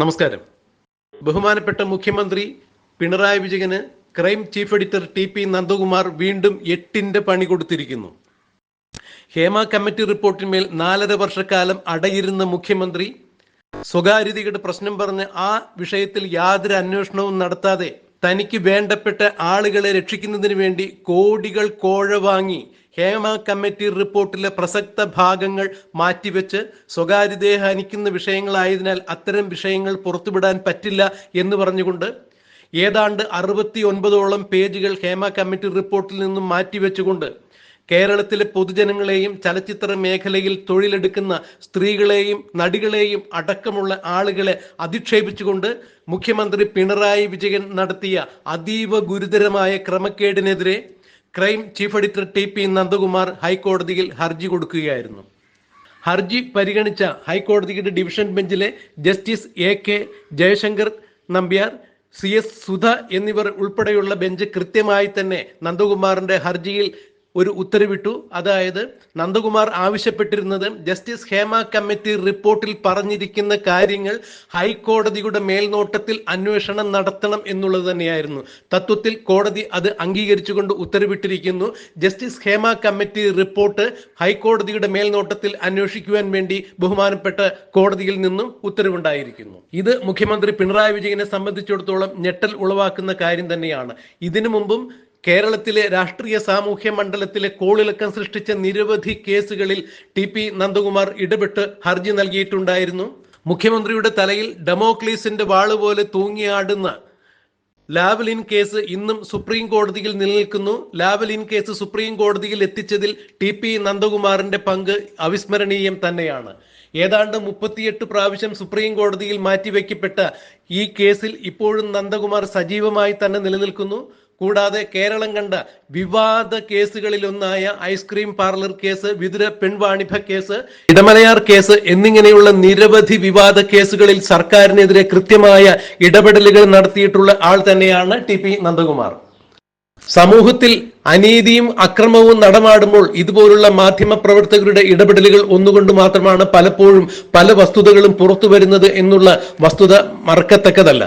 നമസ്കാരം. ബഹുമാനപ്പെട്ട മുഖ്യമന്ത്രി പിണറായി വിജയന് crime chief editor T P Nandakumar വീണ്ടും എട്ടിന്റെ പണി കൊടുത്തിരിക്കുന്നു. ഹേമ കമ്മിറ്റി റിപ്പോർട്ടിന്മേൽ നാലര വർഷക്കാലം അടയിരുന്ന മുഖ്യമന്ത്രി സ്വകാര്യതയുടെ പ്രശ്നം പറഞ്ഞ് ആ വിഷയത്തിൽ യാതൊരു അന്വേഷണവും നടത്താതെ തനിക്ക് വേണ്ടപ്പെട്ട ആളുകളെ രക്ഷിക്കുന്നതിന് വേണ്ടി കോടികൾ കോഴ വാങ്ങി ഹേമ കമ്മിറ്റി റിപ്പോർട്ടിലെ പ്രസക്ത ഭാഗങ്ങൾ മാറ്റിവെച്ച് സ്വകാര്യതയെ ഹനിക്കുന്ന വിഷയങ്ങളായതിനാൽ അത്തരം വിഷയങ്ങൾ പുറത്തുവിടാൻ പറ്റില്ല എന്ന് പറഞ്ഞുകൊണ്ട് ഏതാണ്ട് അറുപത്തി ഒൻപതോളം പേജുകൾ ഹേമ കമ്മിറ്റി റിപ്പോർട്ടിൽ നിന്നും മാറ്റിവെച്ചുകൊണ്ട് കേരളത്തിലെ പൊതുജനങ്ങളെയും ചലച്ചിത്ര മേഖലയിൽ തൊഴിലെടുക്കുന്ന സ്ത്രീകളെയും നടികളെയും അടക്കമുള്ള ആളുകളെ അധിക്ഷേപിച്ചുകൊണ്ട് മുഖ്യമന്ത്രി പിണറായി വിജയൻ നടത്തിയ അതീവ ഗുരുതരമായ ക്രമക്കേടിനെതിരെ crime chief editor T P Nandakumar ഹൈക്കോടതിയിൽ ഹർജി കൊടുക്കുകയായിരുന്നു. ഹർജി പരിഗണിച്ച ഹൈക്കോടതിയുടെ division ബെഞ്ചിലെ justice A K Jayashankar Nambiar C S Sudha എന്നിവർ ഉൾപ്പെടെയുള്ള ബെഞ്ച് കൃത്യമായി തന്നെ നന്ദകുമാറിന്റെ ഹർജിയിൽ ഒരു ഉത്തരവിട്ടു. അതായത് നന്ദകുമാർ ആവശ്യപ്പെട്ടിരുന്നത് ജസ്റ്റിസ് ഹേമ കമ്മിറ്റി റിപ്പോർട്ടിൽ പറഞ്ഞിരിക്കുന്ന കാര്യങ്ങൾ ഹൈക്കോടതിയുടെ മേൽനോട്ടത്തിൽ അന്വേഷണം നടത്തണം എന്നുള്ളത് തന്നെയായിരുന്നു. തത്വത്തിൽ കോടതി അത് അംഗീകരിച്ചുകൊണ്ട് ഉത്തരവിട്ടിരിക്കുന്നു. ജസ്റ്റിസ് ഹേമ കമ്മിറ്റി റിപ്പോർട്ട് ഹൈക്കോടതിയുടെ മേൽനോട്ടത്തിൽ അന്വേഷിക്കുവാൻ വേണ്ടി ബഹുമാനപ്പെട്ട കോടതിയിൽ നിന്നും ഉത്തരവുണ്ടായിരിക്കുന്നു. ഇത് മുഖ്യമന്ത്രി പിണറായി വിജയനെ സംബന്ധിച്ചിടത്തോളം ഞെട്ടൽ ഉളവാക്കുന്ന കാര്യം തന്നെയാണ്. ഇതിനു മുമ്പും കേരളത്തിലെ രാഷ്ട്രീയ സാമൂഹ്യ മണ്ഡലത്തിലെ കോളിളക്കം സൃഷ്ടിച്ച നിരവധി കേസുകളിൽ ടി പി നന്ദകുമാർ ഇടപെട്ട് ഹർജി നൽകിയിട്ടുണ്ടായിരുന്നു. മുഖ്യമന്ത്രിയുടെ തലയിൽ ഡെമോക്ലീസിന്റെ വാൾ പോലെ തൂങ്ങിയാടുന്ന ലാവലിൻ കേസ് ഇന്നും സുപ്രീം കോടതിയിൽ നിലനിൽക്കുന്നു. ലാവലിൻ കേസ് സുപ്രീം കോടതിയിൽ എത്തിച്ചതിൽ ടി പി നന്ദകുമാറിന്റെ പങ്ക് അവിസ്മരണീയം തന്നെയാണ്. ഏതാണ്ട് മുപ്പത്തിയെട്ട് പ്രാവശ്യം സുപ്രീം കോടതിയിൽ മാറ്റിവെക്കപ്പെട്ട ഈ കേസിൽ ഇപ്പോഴും നന്ദകുമാർ സജീവമായി തന്നെ നിലനിൽക്കുന്നു. കൂടാതെ കേരളം കണ്ട വിവാദ കേസുകളിലൊന്നായ ice cream parlour case Vithura പെൺവാണിഭ case Idamalayar case എന്നിങ്ങനെയുള്ള നിരവധി വിവാദ കേസുകളിൽ സർക്കാരിനെതിരെ കൃത്യമായ ഇടപെടലുകൾ നടത്തിയിട്ടുള്ള ആൾ തന്നെയാണ് ടി പി നന്ദകുമാർ. സമൂഹത്തിൽ അനീതിയും അക്രമവും നടമാടുമ്പോൾ ഇതുപോലുള്ള മാധ്യമ പ്രവർത്തകരുടെ ഇടപെടലുകൾ ഒന്നുകൊണ്ട് മാത്രമാണ് പലപ്പോഴും പല വസ്തുതകളും പുറത്തു വരുന്നത് എന്നുള്ള വസ്തുത മറക്കത്തക്കതല്ല.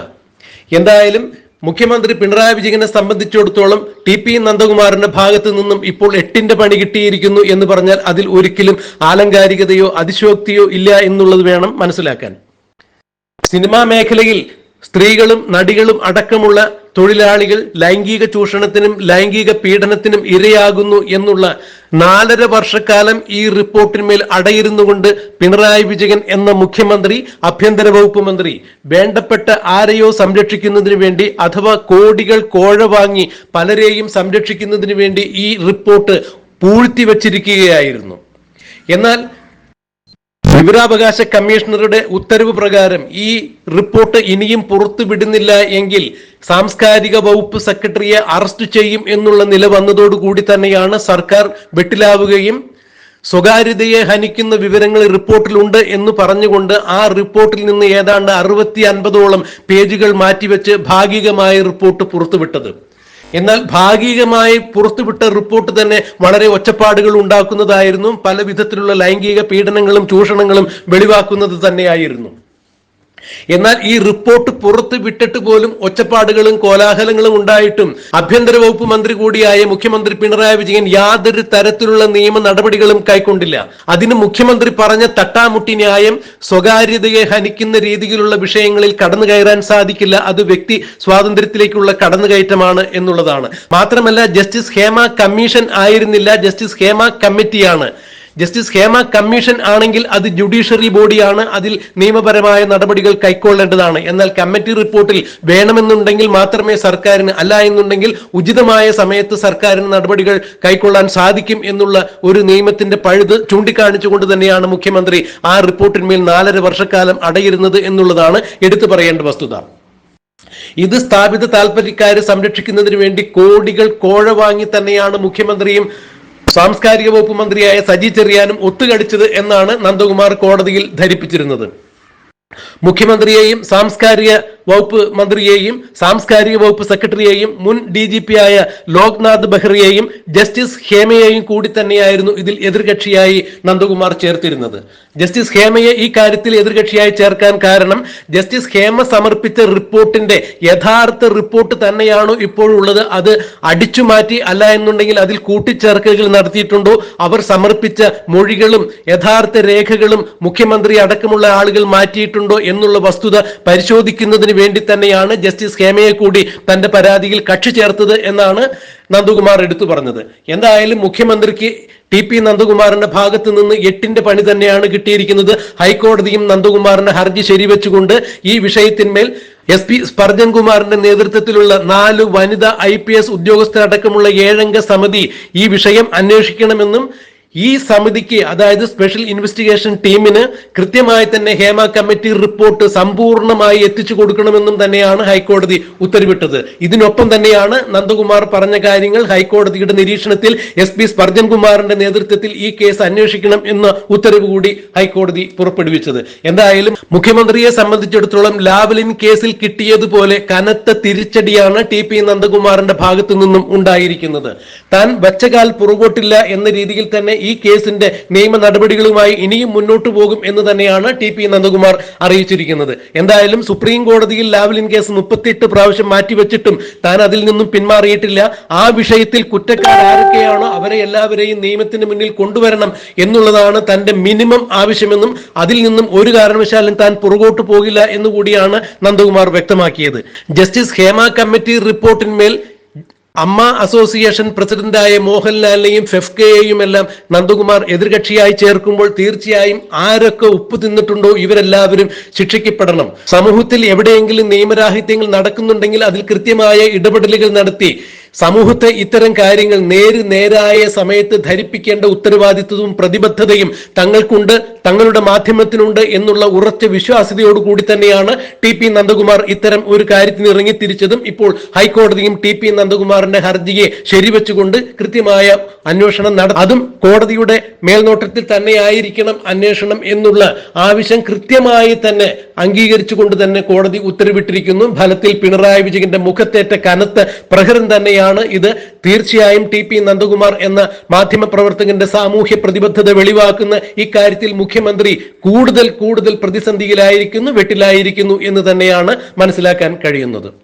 എന്തായാലും മുഖ്യമന്ത്രി പിണറായി വിജയനെ സംബന്ധിച്ചിടത്തോളം ടി പി നന്ദകുമാറിന്റെ ഭാഗത്തു നിന്നും ഇപ്പോൾ എട്ടിന്റെ പണി കിട്ടിയിരിക്കുന്നു എന്ന് പറഞ്ഞാൽ അതിൽ ഒരിക്കലും ആലങ്കാരികതയോ അതിശോക്തിയോ ഇല്ല എന്നുള്ളത് വേണം മനസ്സിലാക്കാൻ. സിനിമാ മേഖലയിൽ സ്ത്രീകളും നടികളും അടക്കമുള്ള തൊഴിലാളികൾ ലൈംഗിക ചൂഷണത്തിനും ലൈംഗിക പീഡനത്തിനും ഇരയാകുന്നു എന്നുള്ള നാലര വർഷക്കാലം ഈ റിപ്പോർട്ടിന്മേൽ അടയിരുന്നുകൊണ്ട് പിണറായി വിജയൻ എന്ന മുഖ്യമന്ത്രി ആഭ്യന്തര വകുപ്പ് മന്ത്രി വേണ്ടപ്പെട്ട ആരെയോ സംരക്ഷിക്കുന്നതിന് വേണ്ടി അഥവാ കോടികൾ കോഴ വാങ്ങി പലരെയും സംരക്ഷിക്കുന്നതിന് വേണ്ടി ഈ റിപ്പോർട്ട് പൂഴ്ത്തി വച്ചിരിക്കുകയായിരുന്നു എന്നാൽ വിവരാവകാശ കമ്മീഷണറുടെ ഉത്തരവ് പ്രകാരം ഈ റിപ്പോർട്ട് ഇനിയും പുറത്തുവിടുന്നില്ല എങ്കിൽ സാംസ്കാരിക വകുപ്പ് സെക്രട്ടറിയെ അറസ്റ്റ് ചെയ്യും എന്നുള്ള നില വന്നതോടുകൂടി തന്നെയാണ് സർക്കാർ വെട്ടിലാവുകയും സ്വകാര്യതയെ ഹനിക്കുന്ന വിവരങ്ങൾ റിപ്പോർട്ടിലുണ്ട് എന്ന് പറഞ്ഞുകൊണ്ട് ആ റിപ്പോർട്ടിൽ നിന്ന് ഏതാണ്ട് അറുപത്തി അൻപതോളം പേജുകൾ മാറ്റിവെച്ച് ഭാഗികമായ റിപ്പോർട്ട് പുറത്തുവിട്ടത്. എന്നാൽ ഭാഗികമായി പുറത്തുവിട്ട റിപ്പോർട്ട് തന്നെ വളരെ ഒച്ചപ്പാടുകൾ ഉണ്ടാക്കുന്നതായിരുന്നു. പല വിധത്തിലുള്ള ലൈംഗിക പീഡനങ്ങളും ചൂഷണങ്ങളും വെളിവാക്കുന്നത് തന്നെയായിരുന്നു. എന്നാൽ ഈ റിപ്പോർട്ട് പുറത്ത് വിട്ടിട്ട് പോലും ഒച്ചപ്പാടുകളും കോലാഹലങ്ങളും ഉണ്ടായിട്ടും ആഭ്യന്തര വകുപ്പ് മന്ത്രി കൂടിയായ മുഖ്യമന്ത്രി പിണറായി വിജയൻ യാതൊരു തരത്തിലുള്ള നിയമ നടപടികളും കൈക്കൊണ്ടില്ല. അതിന് മുഖ്യമന്ത്രി പറഞ്ഞ തട്ടാമുട്ടി ന്യായം സ്വകാര്യതയെ ഹനിക്കുന്ന രീതിയിലുള്ള വിഷയങ്ങളിൽ കടന്നു കയറാൻ സാധിക്കില്ല. അത് വ്യക്തി സ്വാതന്ത്ര്യത്തിലേക്കുള്ള കടന്നുകയറ്റമാണ് എന്നുള്ളതാണ്. മാത്രമല്ല ജസ്റ്റിസ് ഹേമ കമ്മീഷൻ ആയിരുന്നില്ല. ജസ്റ്റിസ് ഹേമ കമ്മിറ്റിയാണ്. ജസ്റ്റിസ് ഹേമ കമ്മീഷൻ ആണെങ്കിൽ അത് ജുഡീഷ്യറി ബോഡിയാണ്. അതിൽ നിയമപരമായ നടപടികൾ കൈക്കൊള്ളേണ്ടതാണ്. എന്നാൽ കമ്മിറ്റി റിപ്പോർട്ടിൽ വേണമെന്നുണ്ടെങ്കിൽ മാത്രമേ സർക്കാരിന് അല്ല എന്നുണ്ടെങ്കിൽ ഉചിതമായ സമയത്ത് സർക്കാരിന് നടപടികൾ കൈക്കൊള്ളാൻ സാധിക്കും എന്നുള്ള ഒരു നിയമത്തിന്റെ പഴുത് ചൂണ്ടിക്കാണിച്ചുകൊണ്ട് തന്നെയാണ് മുഖ്യമന്ത്രി ആ റിപ്പോർട്ടിന്മേൽ നാലര വർഷക്കാലം അടയിരുന്നത് എന്നുള്ളതാണ് എടുത്തു പറയേണ്ട വസ്തുത. ഇത് സ്ഥാപിത താല്പര്യക്കാരെ സംരക്ഷിക്കുന്നതിന് വേണ്ടി കോടികൾ കോഴ വാങ്ങി തന്നെയാണ് മുഖ്യമന്ത്രിയും സാംസ്കാരിക വകുപ്പ് മന്ത്രിയായ സജി ചെറിയാനും ഒത്തുകടിച്ചത് എന്നാണ് നന്ദകുമാർ കോടതിയിൽ ധരിപ്പിച്ചിരുന്നത്. മുഖ്യമന്ത്രിയെയും സാംസ്കാരിക വകുപ്പ് മന്ത്രിയെയും സാംസ്കാരിക വകുപ്പ് സെക്രട്ടറിയെയും മുൻ ഡി ജി പി ആയ ലോക്നാഥ് ബെഹ്റയെയും ജസ്റ്റിസ് ഹേമയെയും കൂടി തന്നെയായിരുന്നു ഇതിൽ എതിർകക്ഷിയായി നന്ദകുമാർ ചേർത്തിരുന്നത്. ജസ്റ്റിസ് ഹേമയെ ഈ കാര്യത്തിൽ എതിർകക്ഷിയായി ചേർക്കാൻ കാരണം ജസ്റ്റിസ് ഹേമ സമർപ്പിച്ച റിപ്പോർട്ടിന്റെ യഥാർത്ഥ റിപ്പോർട്ട് തന്നെയാണോ ഇപ്പോഴുള്ളത്. അത് അടിച്ചുമാറ്റി അല്ല എന്നുണ്ടെങ്കിൽ അതിൽ കൂട്ടിച്ചേർക്കലുകൾ നടത്തിയിട്ടുണ്ടോ? അവർ സമർപ്പിച്ച മൊഴികളും യഥാർത്ഥ രേഖകളും മുഖ്യമന്ത്രി അടക്കമുള്ള ആളുകൾ മാറ്റിയിട്ടുണ്ടോ എന്നുള്ള വസ്തുത പരിശോധിക്കുന്നതിന് വേണ്ടി തന്നെയാണ് ജസ്റ്റിസ് ഹേമയെ കൂടി തന്റെ പരാതിയിൽ കക്ഷി ചേർത്തത് എന്നാണ് നന്ദകുമാർ എടുത്തു പറഞ്ഞത്. എന്തായാലും മുഖ്യമന്ത്രിക്ക് ടി പി നന്ദകുമാറിന്റെ ഭാഗത്ത് നിന്ന് എട്ടിന്റെ പണി തന്നെയാണ് കിട്ടിയിരിക്കുന്നത്. ഹൈക്കോടതിയും നന്ദകുമാറിന്റെ ഹർജി ശരിവെച്ചുകൊണ്ട് ഈ വിഷയത്തിന്മേൽ എസ് പി സ്പർജൻ കുമാറിന്റെ നേതൃത്വത്തിലുള്ള നാല് വനിതാ ഐ പി എസ് ഉദ്യോഗസ്ഥരടക്കമുള്ള ഏഴംഗ സമിതി ഈ വിഷയം അന്വേഷിക്കണമെന്നും ഈ സമിതിക്ക് അതായത് സ്പെഷ്യൽ ഇൻവെസ്റ്റിഗേഷൻ ടീമിന് കൃത്യമായി തന്നെ ഹേമ കമ്മിറ്റി റിപ്പോർട്ട് സമ്പൂർണമായി എത്തിച്ചു കൊടുക്കണമെന്നും തന്നെയാണ് ഹൈക്കോടതി ഉത്തരവിട്ടത്. ഇതിനൊപ്പം തന്നെയാണ് നന്ദകുമാർ പറഞ്ഞ കാര്യങ്ങൾ ഹൈക്കോടതിയുടെ നിരീക്ഷണത്തിൽ എസ് പി സ്പർജൻ കുമാറിന്റെ നേതൃത്വത്തിൽ ഈ കേസ് അന്വേഷിക്കണം എന്ന ഉത്തരവ് കൂടി ഹൈക്കോടതി പുറപ്പെടുവിച്ചത്. എന്തായാലും മുഖ്യമന്ത്രിയെ സംബന്ധിച്ചിടത്തോളം ലാവലിൻ കേസിൽ കിട്ടിയതുപോലെ കനത്ത തിരിച്ചടിയാണ് ടി പി നന്ദകുമാറിന്റെ ഭാഗത്തു നിന്നും ഉണ്ടായിരിക്കുന്നത്. താൻ വച്ചകാൽ പുറകോട്ടില്ല എന്ന രീതിയിൽ തന്നെ ഈ കേസിന്റെ നിയമ നടപടികളുമായി ഇനിയും മുന്നോട്ട് പോകും എന്ന് തന്നെയാണ് ടി പി നന്ദകുമാർ അറിയിച്ചിരിക്കുന്നത്. എന്തായാലും സുപ്രീം കോടതിയിൽ ലാവലിൻ കേസ് മുപ്പത്തിയെട്ട് പ്രാവശ്യം മാറ്റിവെച്ചിട്ടും താൻ അതിൽ നിന്നും പിന്മാറിയിട്ടില്ല. ആ വിഷയത്തിൽ കുറ്റക്കാർ ആരൊക്കെയാണോ അവരെ എല്ലാവരെയും നിയമത്തിന് മുന്നിൽ കൊണ്ടുവരണം എന്നുള്ളതാണ് തന്റെ മിനിമം ആവശ്യമെന്നും അതിൽ നിന്നും ഒരു കാരണവശാലും താൻ പുറകോട്ട് പോകില്ല എന്നുകൂടിയാണ് നന്ദകുമാർ വ്യക്തമാക്കിയത്. ജസ്റ്റിസ് ഹേമ കമ്മിറ്റി റിപ്പോർട്ടിന്മേൽ അമ്മ അസോസിയേഷൻ പ്രസിഡന്റായ മോഹൻലാലിനെയും ഫെഫ്കയെയും എല്ലാം നന്ദകുമാർ എതിർകക്ഷിയായി ചേർക്കുമ്പോൾ തീർച്ചയായും ആരൊക്കെ ഉപ്പ് തിന്നിട്ടുണ്ടോ ഇവരെല്ലാവരും ശിക്ഷിക്കപ്പെടണം. സമൂഹത്തിൽ എവിടെയെങ്കിലും നിയമരാഹിത്യങ്ങൾ നടക്കുന്നുണ്ടെങ്കിൽ അതിൽ കൃത്യമായ ഇടപെടലുകൾ നടത്തി സമൂഹത്തെ ഇത്തരം കാര്യങ്ങൾ നേര് നേരായ സമയത്ത് ധരിപ്പിക്കേണ്ട ഉത്തരവാദിത്വവും പ്രതിബദ്ധതയും തങ്ങൾക്കുണ്ട് തങ്ങളുടെ മാധ്യമത്തിനുണ്ട് എന്നുള്ള ഉറച്ച വിശ്വാസ്യതയോട് കൂടി തന്നെയാണ് ടി പി നന്ദകുമാർ ഇത്തരം ഒരു കാര്യത്തിന് ഇറങ്ങിത്തിരിച്ചതും. ഇപ്പോൾ ഹൈക്കോടതിയും ടി പി നന്ദകുമാറിന്റെ ഹർജിയെ ശരിവെച്ചുകൊണ്ട് കൃത്യമായ അന്വേഷണം നട അതും കോടതിയുടെ മേൽനോട്ടത്തിൽ തന്നെയായിരിക്കണം അന്വേഷണം എന്നുള്ള ആവശ്യം കൃത്യമായി തന്നെ അംഗീകരിച്ചുകൊണ്ട് തന്നെ കോടതി ഉത്തരവിട്ടിരിക്കുന്നു. ഫലത്തിൽ പിണറായി വിജയന്റെ മുഖത്തേറ്റ കനത്ത പ്രഹരം തന്നെയാണ് ഇത്. തീർച്ചയായും ടി പി നന്ദകുമാർ എന്ന മാധ്യമ പ്രവർത്തകന്റെ സാമൂഹ്യ പ്രതിബദ്ധത വെളിവാക്കുന്ന ഇക്കാര്യത്തിൽ മുഖ്യമന്ത്രി കൂടുതൽ കൂടുതൽ പ്രതിസന്ധിയിലായിരിക്കുന്നു വെട്ടിലായിരിക്കുന്നു എന്ന് തന്നെയാണ് മനസ്സിലാക്കാൻ കഴിയുന്നത്.